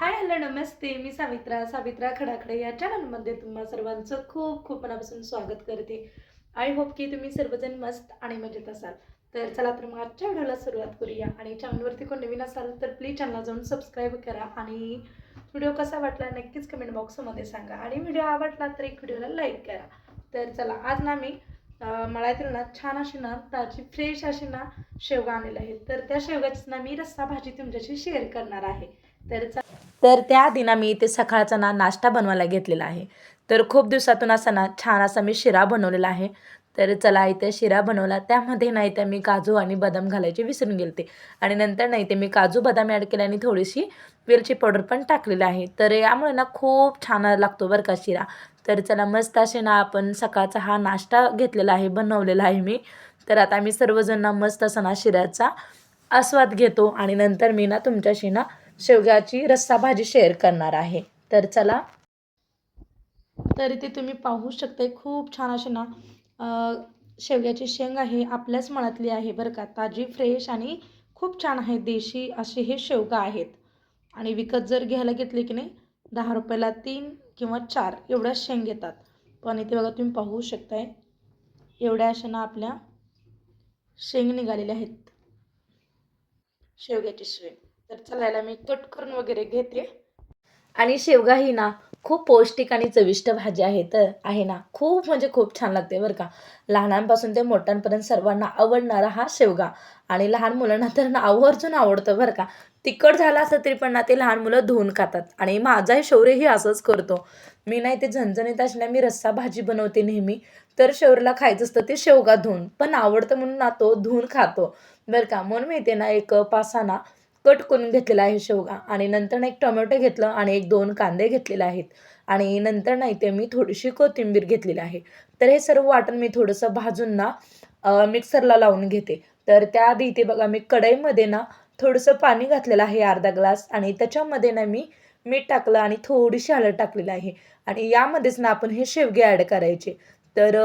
Hi hello नमस्ते. मी सावित्रा सावित्रा खडाखडे. या चॅनलमध्ये तुम्हा सर्वांचं खूप खूप मनापासून स्वागत करते. आय होप की तुम्ही सर्वजण मस्त आणि मजेत असाल. तर चला तर मग आजच्या व्हिडिओला सुरुवात करूया. आणि चॅनलवरती कोण नवीन असाल तर प्लीज चॅनलला जाऊन सबस्क्राईब करा. आणि व्हिडिओ कसा वाटला नक्कीच कमेंट बॉक्समध्ये सांगा. आणि व्हिडिओ आवडला तर एक व्हिडिओला लाईक करा. तर चला आज ना मी मला मळ्यातील ना छान अशी ना ताजी फ्रेश अशी ना शेवगा आणलेल्या आहे. तर त्या शेवगाची ना मी रस्सा भाजी तुमच्याशी शेअर करणार आहे. तर चा- तर त्याआधी ना मी इथे सकाळचा ना नाश्ता बनवायला घेतलेला आहे. तर खूप दिवसातून असा ना छान असा मी शिरा बनवलेला आहे. तर चला इथे शिरा बनवला. त्यामध्ये नाही तर मी काजू आणि बदाम घालायचे विसरून गेलते. आणि नंतर नाही ते मी काजू बदाम ॲड केले आणि थोडीशी वेलची पावडर पण टाकलेली आहे. तर यामुळे ना खूप छान लागतो बरं का शिरा. तर चला मस्त असे ना आपण सकाळचा हा नाश्ता घेतलेला आहे बनवलेला आहे मी. तर आता आम्ही सर्वजण ना मस्त असा ना शिऱ्याचा आस्वाद घेतो आणि नंतर मी ना तुमच्याशी ना शेवग्याची रस्सा भाजी शेअर करणार आहे. तर चला. तर इथे तुम्ही पाहू शकता खूप छान असे ना शेवग्याची शेंग आहे आपल्याच मळातली आहे बरं का. ताजी फ्रेश आणि खूप छान आहे देशी असे हे शेवगा आहेत. आणि विकत जर घ्यायला घेतले की नाही दहा रुपयाला तीन किंवा चार एवढ्या शेंग येतात. पण इथे बघा तुम्ही पाहू शकताय एवढ्या अशा ना आपल्या शेंग निघालेल्या आहेत. शेवग्याची शेंग. तर चला याला मी कट करून वगैरे घेते. आणि शेवगा ही ना खूप पौष्टिक आणि चविष्ट भाजी आहे. तर आहे ना खूप म्हणजे खूप छान लागते बरं का. लहानांपासून ते मोठ्यांपर्यंत सर्वांना आवडणारा हा शेवगा. आणि लहान मुलांना तर ना आवर्जून आवडतं बरं का. तिखट झालं असतं तरी पण ना ते लहान मुलं धुवून खातात. आणि माझाही शौर्यही असंच करतो. मी नाही ते झणझणीत असल्या मी रस्सा भाजी बनवते नेहमी. तर शौर्यला खायचं असतं ते शेवगा धुवून. पण आवडतं म्हणून ना तो धुवून खातो. बरं का म्हणून मी ते ना एक पासाना ना कट करून घेतलेला आहे शेवगा. आणि नंतर ना एक टोमॅटो घेतलं आणि एक दोन कांदे घेतलेले आहेत. आणि नंतर नाही ते मी थोडीशी कोथिंबीर घेतलेली आहे. तर हे सर्व वाटण मी थोडंसं भाजून ना मिक्सरला लावून घेते. तर त्याआधी इथे बघा मी कढईमध्ये ना थोडंसं पाणी घातलेलं आहे अर्धा ग्लास. आणि त्याच्यामध्ये ना मी मीठ टाकलं आणि थोडीशी हळद टाकलेली आहे. आणि यामध्येच ना आपण हे शेवगे ॲड करायचे. तर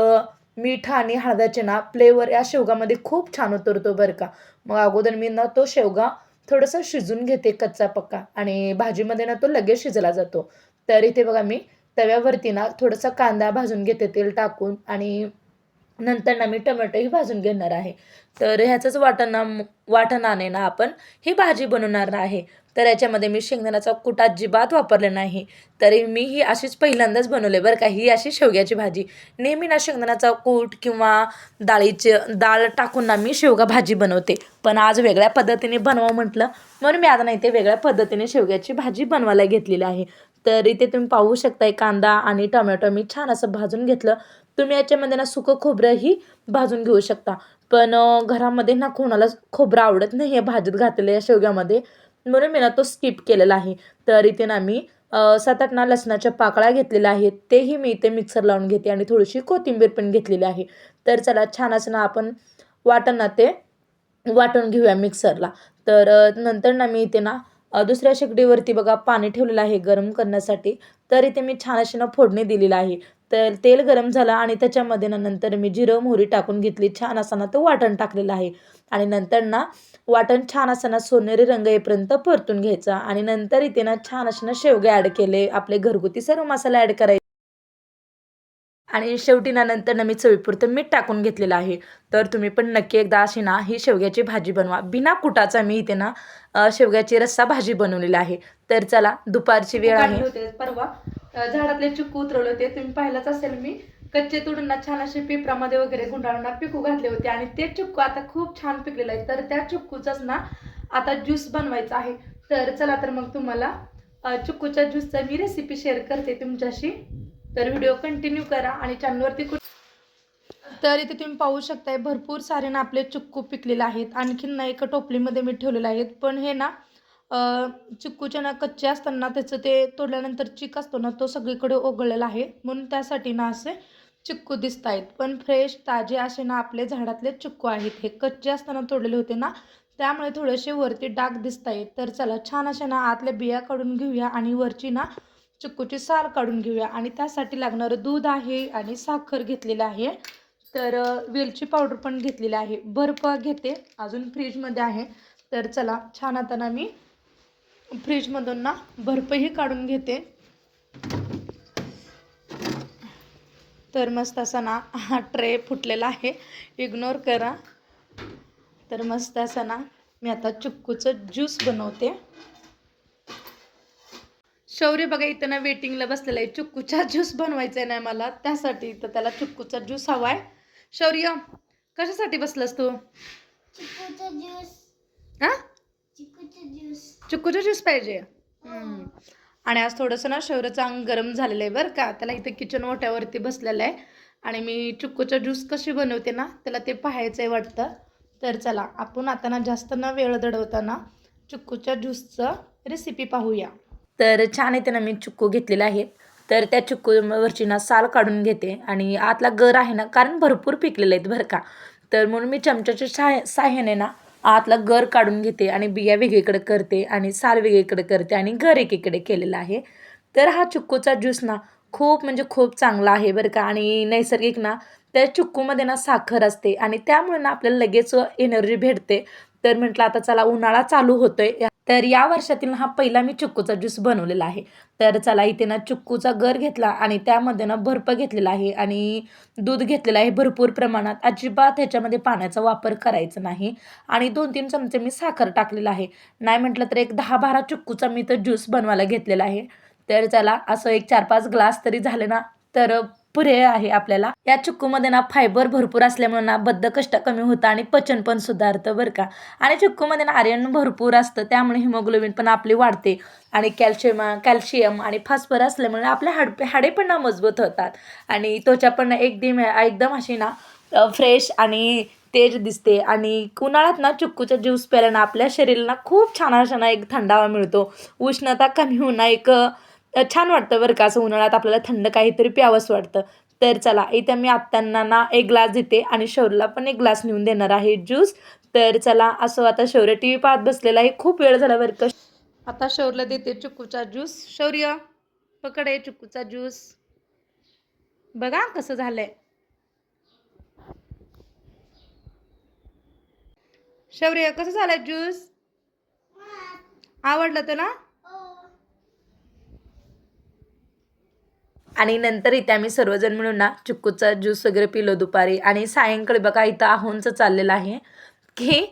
मीठ आणि हळदाचे ना फ्लेवर या शेवगामध्ये खूप छान उतरतो बरं का. मग अगोदर मी ना तो शेवगा थोडंसं शिजून घेते कच्चा पक्का. आणि भाजीमध्ये ना तो लगेच शिजला जातो. तर इथे बघा मी तव्यावरती ना थोडासा कांदा भाजून घेते तेल टाकून. आणि नंतर ना मी टमॅटोही भाजून घेणार आहे. तर ह्याचंच वाटणा वाटणाने ना आपण ही भाजी बनवणार आहे. तर याच्यामध्ये मी शेंगदाण्याचा कुटा अजिबात वापरले नाही. तरी मी ही अशीच पहिल्यांदाच बनवले बरं का. ही अशी शेवग्याची भाजी. नेहमी ना शेंगदाण्याचा कूट किंवा डाळीचे डाळ टाकून ना मी शेवगा भाजी बनवते. पण आज वेगळ्या पद्धतीने बनवा म्हटलं म्हणून मी आता नाही ते वेगळ्या पद्धतीने शेवग्याची भाजी बनवायला घेतलेली आहे. तर इथे तुम्ही पाहू शकताय कांदा आणि टोमॅटो मी छान असं भाजून घेतलं. तुम्ही याच्यामध्ये ना सुकं खोबरंही भाजून घेऊ शकता. पण घरामध्ये ना कोणाला खोबरं आवडत नाही आहे भाजीत घातलेल्या शेवग्यामध्ये. म्हणून मी ना तो स्किप केलेला आहे. तर इथे ना मी सात आठ ना लसणाच्या पाकळ्या घेतलेल्या आहेत. तेही मी इथे मिक्सर लावून घेते आणि थोडीशी कोथिंबीर पण घेतलेली आहे. तर चला छान असं ना आपण वाटण ना ते वाटून घेऊया मिक्सरला तर नंतर ना मी इथे ना दुसऱ्या शेगडीवरती बघा पाणी ठेवलेलं आहे गरम करण्यासाठी. तर इथे मी छान अशी ना फोडणी दिलेलं आहे. तर तेल गरम झालं आणि त्याच्यामध्ये ना नंतर मी जिरं मोहरी टाकून घेतली. छान असा ना तो वाटण टाकलेलं आहे. आणि नंतर ना वाटण छान असं ना सोनेरी रंग येईपर्यंत परतून घ्यायचा. आणि नंतर इथे ना छान असे ना शेवगे ॲड केले. आपले घरगुती सर्व मसाले ॲड करायचे आणि शेवटी ना नंतर ना मी चवीपुरतं मीठ टाकून घेतलेलं आहे. तर तुम्ही पण नक्की एकदा अशी ना ही शेवग्याची भाजी बनवा. बिना कुटाचा मी इथे ना शेवग्याची रस्सा भाजी बनवलेली आहे. तर चला दुपारची वेळ आहे. परवा. झाडातले चिक्कू उतरवले होते. तुम्ही पाहिलंच असेल मी. कच्चे तुडून ना छान असे पेपरामध्ये वगैरे गुंडाळून पिकू घातले होते आणि ते चिक्कू आता खूप छान पिकलेलं आहे. तर त्या चिक्कूचाच ना आता ज्यूस बनवायचा आहे. तर चला तर मग तुम्हाला चिक्कूच्या ज्यूसचा मी रेसिपी शेअर करते तुमच्याशी. तर व्हिडिओ कंटिन्यू करा आणि चॅनलवरती कुठ तर इथे तुम्ही पाहू शकताय भरपूर सारे ना आपले चिक्कू पिकलेले आहेत. आणखीन ना एका टोपलीमध्ये मी ठेवलेले आहेत. पण हे ना चिक्कूच्या ना कच्चे असताना त्याचं ते तोडल्यानंतर चिक असतो ना तो सगळीकडे ओघळलेला आहे. म्हणून त्यासाठी ना असे चिक्कू दिसत आहेत पण फ्रेश ताजे असे ना आपले झाडातले चिक्कू आहेत. हे कच्चे असताना तोडलेले होते ना त्यामुळे थोडेसे वरती डाग दिसत आहेत तर चला छान अशा ना आतल्या बिया काढून घेऊया आणि वरची ना चिक्कूची साल काढून घेऊया. आणि त्यासाठी लागणारं दूध आहे आणि साखर घेतलेलं आहे. तर वेलची पावडर पण घेतलेली आहे. बर्फ घेते. अजून फ्रीजमध्ये आहे. तर चला छान आता ना मी फ्रीजमधून ना बर्फही काढून घेते. तर मस्त असा ना हा ट्रे फुटलेला आहे. इग्नोर करा. तर मस्त असा ना मी आता चिक्कूचं ज्यूस बनवते. शौर्य बघा इथं ना वेटिंगला बसलेला आहे. चिक्कूचा ज्यूस बनवायचा आहे ना मला. त्यासाठी तर त्याला चिक्कूचा ज्यूस हवा आहे शौर्य कशासाठी बसलास तू? ज्यूस हा? चिकूचा ज्यूस. पाहिजे. आणि आज थोडंसं ना शौर्याचं अंग गरम झालेलं आहे बरं का. त्याला इथं किचन ओट्यावरती बसलेलं आहे. आणि मी चिक्कूचा ज्यूस कशी बनवते ना त्याला ते पाहायचं आहे वाटतं. तर चला आपण आता ना जास्त न वेळ दडवताना चिक्कूच्या ज्यूसचं रेसिपी पाहूया. तर छान येते ना मी चिक्कू घेतलेला आहे तर त्या चिक्कूवरची ना साल काढून घेते. आणि आतला गर आहे ना कारण भरपूर पिकलेले आहेत बरं का. तर म्हणून मी चमच्याच्या साह्य साह्याने ना आतला गर काढून घेते आणि बिया वेगळीकडे करते आणि साल वेगळीकडे करते आणि घर एकीकडे केलेलं आहे. तर हा चुक्कूचा ज्यूस ना खूप म्हणजे खूप चांगला आहे बरं का. आणि नैसर्गिक ना त्या चिक्कूमध्ये ना साखर असते आणि त्यामुळे ना आपल्याला लगेच एनर्जी भेटते. तर म्हटलं आता चला उन्हाळा चालू होतोय. तर या वर्षातील हा पहिला मी चिक्कूचा ज्यूस बनवलेला आहे. तर चला इथे ना चिक्कूचा गर घेतला आणि त्यामध्ये ना बर्फ घेतलेला आहे आणि दूध घेतलेलं आहे भरपूर प्रमाणात. अजिबात ह्याच्यामध्ये पाण्याचा वापर करायचा नाही. आणि दोन तीन चमचे मी साखर टाकलेला आहे. नाही म्हटलं तर एक दहा बारा चिक्कूचा मी तर ज्यूस बनवायला घेतलेला आहे. तर चला असं एक चार पाच ग्लास तरी झाले ना तर पुरे आहे आपल्याला. या चिक्कूमध्ये ना फायबर भरपूर असल्यामुळे ना बद्धकष्ट कमी होतं आणि पचन पण सुधारतं बरं का. आणि चिक्कूमध्ये ना आर्यन भरपूर असतं त्यामुळे हिमोग्लोबिन पण आपली वाढते. आणि कॅल्शियम कॅल्शियम आणि फॉस्फर असल्यामुळे आपले हाड हाडे पण ना मजबूत होतात. आणि त्वचा पण एकदम एकदम अशी ना फ्रेश आणि तेज दिसते. आणि उन्हाळ्यात ना चुक्कूचा ज्यूस प्यायला आपल्या शरीराला खूप छान अशा ना एक थंडावा मिळतो. उष्णता कमी होऊन एक छान वाटतं बरं का असं उन्हाळ्यात आपल्याला थंड काहीतरी प्यावंच वाटतं. तर चला इथं मी आत्तांना ना एक ग्लास देते आणि शौर्यला पण एक ग्लास नेऊन देणार आहे ज्यूस. तर चला असं आता शौर्य टी व्ही पाहत बसलेला आहे. खूप वेळ झाला बरं का. आता शौर्यला देते चुकूचा ज्यूस. शौर्य पकड आहे चुकूचा ज्यूस. बघा कसं झालंय. शौर्य कसं झालं ज्यूस? आवडलं तर आणि नंतर इथे आम्ही सर्वजण मिळून ना चिक्कूचा ज्यूस वगैरे पिलो दुपारी. आणि सायंकाळी बघा इथं आहोंचं चाललेलं आहे की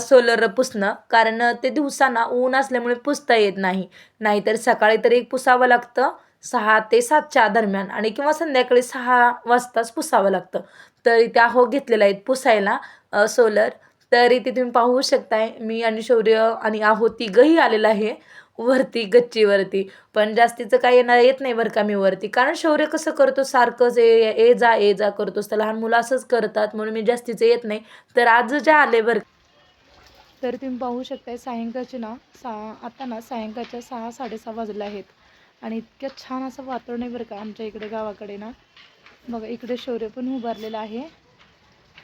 सोलर पुसणं. कारण ते दिवसांना ऊन असल्यामुळे पुसता येत नाही. नाहीतर सकाळी तरी एक पुसावं लागतं. सहा ते सातच्या दरम्यान आणि किंवा संध्याकाळी सहा वाजताच पुसावं लागतं. तर इथे आहो घेतलेलं आहेत पुसायला सोलर. तर इथे तुम्ही पाहू शकताय मी आणि शौर्य आणि आहो तिघही आलेलं आहे. वरती गच्चीवरती पण जास्तीचं काही येणार येत नाही बरं का मी वरती. कारण शौर्य कसं करतो? सारखंच ए ए जा ए जा करतोस तर लहान मुलं असंच करतात. म्हणून मी जास्तीचं येत नाही. तर आज जे आले बरं तर तुम्ही पाहू शकताय सायंकाळचे ना सहा आता ना सायंकाळच्या सहा साडेसहा वाजले आहेत. आणि इतक्या छान असं वातावरण आहे बरं का आमच्या इकडे गावाकडे ना. बघा इकडे शौर्य पण उभारलेलं आहे.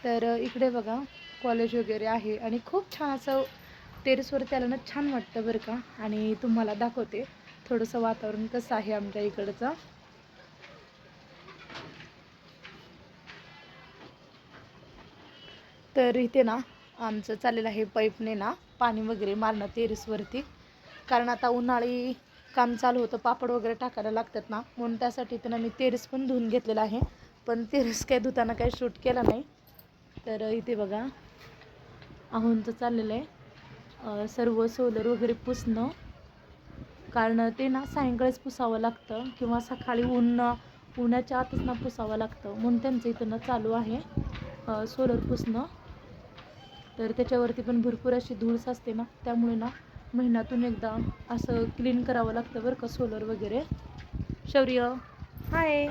तर इकडे बघा कॉलेज वगैरे आहे. आणि खूप छान असं टेरेसवर त्याला ना छान वाटतं बरं का. आणि तुम्हाला दाखवते. थोडंसं वातावरण कसं आहे आमच्या इकडचं. तर इथे ना आमचं चाललेलं आहे पाईपने ना पाणी वगैरे मारणं टेरेसवरती. कारण आता उन्हाळी काम चालू होतं पापड वगैरे टाकायला लागतात ना. म्हणून त्यासाठी इथे ना मी तेरेस पण धुवून घेतलेला आहे. पण तेरेस काय धुताना काही शूट केला नाही. तर इथे बघा आहोंचं चाललेलं आहे. सर्व सोलर वगैरे पुसणं. कारण ते ना सायंकाळीच पुसावं लागतं किंवा सकाळी ऊन उन्हाच्या आतच ना पुसावं लागतं. म्हणून त्यांचं इथं ना चालू आहे सोलर पुसणं. तर त्याच्यावरती पण भरपूर अशी धूळस असते ना. त्यामुळे ना महिन्यातून एकदा असं क्लीन करावं लागतं बरं का सोलर वगैरे. शौर्य. हाय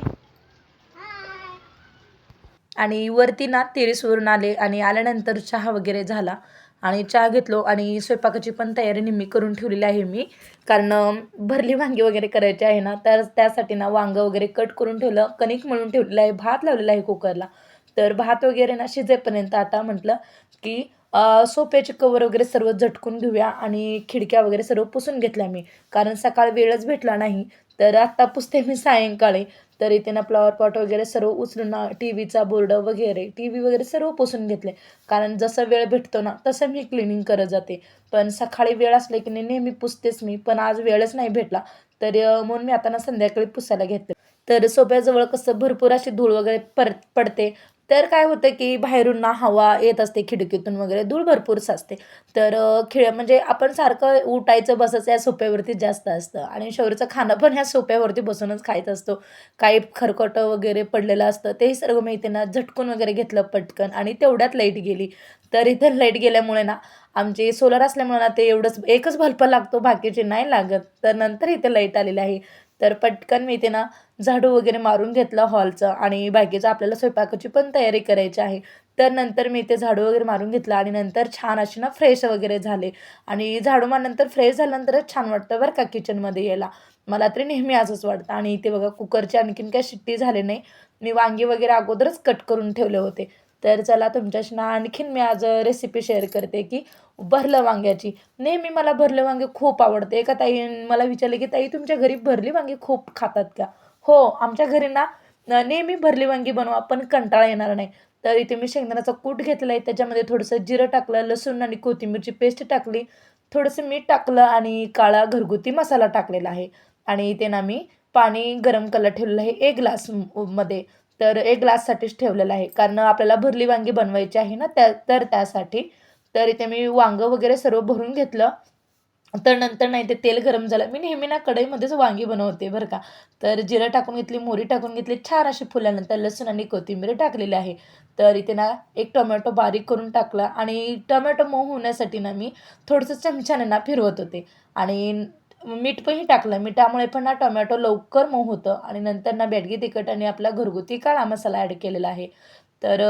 आणि वरती ना टेरेसवरून आले आणि आल्यानंतर चहा वगैरे झाला. आणि चहा घेतलो आणि स्वयंपाकाची पण तयारी निम्मी करून ठेवलेली आहे मी. कारण भरली वांगी वगैरे करायची आहे ना तर त्यासाठी ना वांगं वगैरे कट करून ठेवलं कणिक म्हणून ठेवलेलं आहे भात लावलेला आहे कुकरला. तर भात वगैरे ना शिजेपर्यंत आता म्हटलं की सोप्याचे सोफ्याचे कवर वगैरे सर्व झटकून घेऊया आणि खिडक्या वगैरे सर्व पुसून घेतल्या मी. कारण सकाळ वेळच भेटला नाही तर आत्ता पुसते मी सायंकाळी. तर इथे ना फ्लॉवर पॉट वगैरे सर्व उचलून ना टी व्हीचा बोर्ड वगैरे टी व्ही वगैरे सर्व पुसून घेतले. कारण जसं वेळ भेटतो ना तसं मी क्लिनिंग करत जाते. पण सकाळी वेळ असले की नाही नेहमी पुसतेच मी. पण आज वेळच नाही भेटला. तर म्हणून मी आता ना संध्याकाळी पुसायला घेतले तर सोप्याजवळ कसं भरपूर अशी धूळ वगैरे पर पडते. तर काय होतं की बाहेरून ना हवा येत असते खिडकीतून वगैरे धूळ भरपूर साचते. तर खिळ म्हणजे आपण सारखं उठायचं बसायचं या सोप्यावरती जास्त असतं. आणि शौरीचं खाणं पण ह्या सोप्यावरती बसूनच खायचं असतो. काही खरकटं वगैरे पडलेलं असतं तेही सर्व माहिती ना झटकून वगैरे घेतलं पटकन आणि तेवढ्यात लाइट गेली. तर इथे लाइट गेल्यामुळे ना आमचे सोलर असल्यामुळे ना ते एवढंच एकच बल्ब लागतो बाकीचे नाही लागत. तर नंतर इथे लाइट आलेली आहे. तर पटकन मी इथे ना झाडू वगैरे मारून घेतलं हॉलचं आणि बाकीचं आपल्याला स्वयंपाकाची पण तयारी करायची आहे. तर नंतर मी ते झाडू वगैरे मारून घेतलं आणि नंतर छान अशी ना फ्रेश वगैरे झाले. आणि झाडू मारल्यानंतर फ्रेश झाल्यानंतरच छान वाटतं बरं का किचनमध्ये यायला. मला तरी नेहमी असंच वाटतं. आणि इथे बघा कुकरची आणखीन काही शिट्टी झाले नाही. मी वांगी वगैरे अगोदरच कट करून ठेवले होते. तर चला तुमच्याशी ना आणखीन मी आज रेसिपी शेअर करते की भरलं वांग्याची. नेहमी मला भरलं वांगे खूप आवडते. एका ताई मला विचारले की ताई तुमच्या घरी भरली वांगी खूप खातात का? हो आमच्या घरी ना नेहमी भरली वांगी बनवा पण कंटाळा येणार नाही. तर इथे मी शेंगदाण्याचा कूट घेतला आहे त्याच्यामध्ये थोडंसं जिरं टाकलं लसूण आणि कोथिंबीरची पेस्ट टाकली. थोडंसं मीठ टाकलं आणि काळा घरगुती मसाला टाकलेला आहे. आणि इथे ना मी पाणी गरम करायला ठेवलेलं आहे एक ग्लासमध्ये तर एक ग्लाससाठीच ठेवलेलं आहे. कारण आपल्याला भरली वांगी बनवायची आहे ना त्या तर त्यासाठी. तर इथे मी वांगं वगैरे सर्व भरून घेतलं. तर नंतर नाही ते तेल गरम झालं. मी नेहमी ना कढईमध्येच वांगी बनवते बरं का. तर जिरं टाकून घेतली मोहरी टाकून घेतली छान अशी फुल्यानंतर लसूण आणि कोथिंबीर टाकलेली आहे. तर इथे ना एक टोमॅटो बारीक करून टाकला आणि टोमॅटो मऊ होण्यासाठी ना मी थोडंसं चमच्याने ना फिरवत होते. आणि मीठ पणही टाकलं. मिठामुळे पण ना टोमॅटो लवकर मऊ होतं आणि नंतर ना बेडगी तिखट आणि आपला घरगुती काळा मसाला ॲड केलेला आहे. तर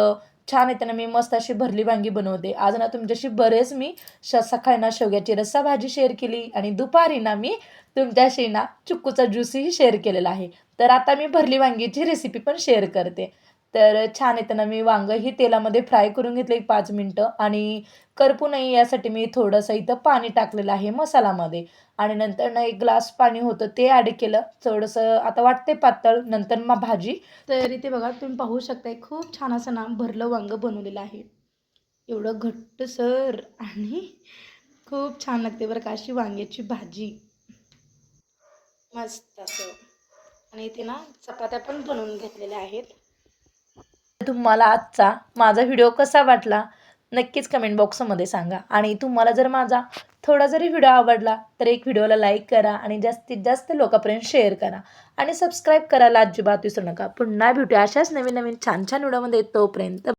छान येते ना मी मस्त अशी भरली वांगी बनवते. आज ना तुमच्याशी बरेच मी श सकाळी ना शेवग्याची रस्सा भाजी शेअर केली आणि दुपारी ना मी तुमच्याशी ना चिक्कूचा ज्यूसही शेअर केलेला आहे. तर आता मी भरली वांगीची रेसिपी पण शेअर करते. तर छान येताना मी वांगंही तेलामध्ये फ्राय करून घेतलं एक पाच मिनटं. आणि करपू नये यासाठी मी थोडंसं इथं पाणी टाकलेलं आहे मसालामध्ये. आणि नंतर ना एक ग्लास पाणी होतं ते ॲड केलं. थोडंसं आता वाटते पातळ नंतर मग भाजी. तर इथे बघा तुम्ही पाहू शकताय खूप छान असं ना भरलं वांगं बनवलेलं आहे. एवढं घट्टसर आणि खूप छान लागते बरं का अशी वांग्याची भाजी. मस्त असं. आणि इथे ना चपात्या पण बनवून घेतलेल्या आहेत. तुम्हाला आजचा माझा व्हिडिओ कसा वाटला नक्कीच कमेंट बॉक्समध्ये सांगा. आणि तुम्हाला जर माझा थोडा जरी व्हिडिओ आवडला तर एक व्हिडिओला लाईक करा आणि जास्तीत जास्त लोकांपर्यंत शेअर करा. आणि सबस्क्राईब करायला अजिबात विसरू नका. पुन्हा भेटूया अशाच नवीन नवीन छान छान व्हिडिओमध्ये तोपर्यंत.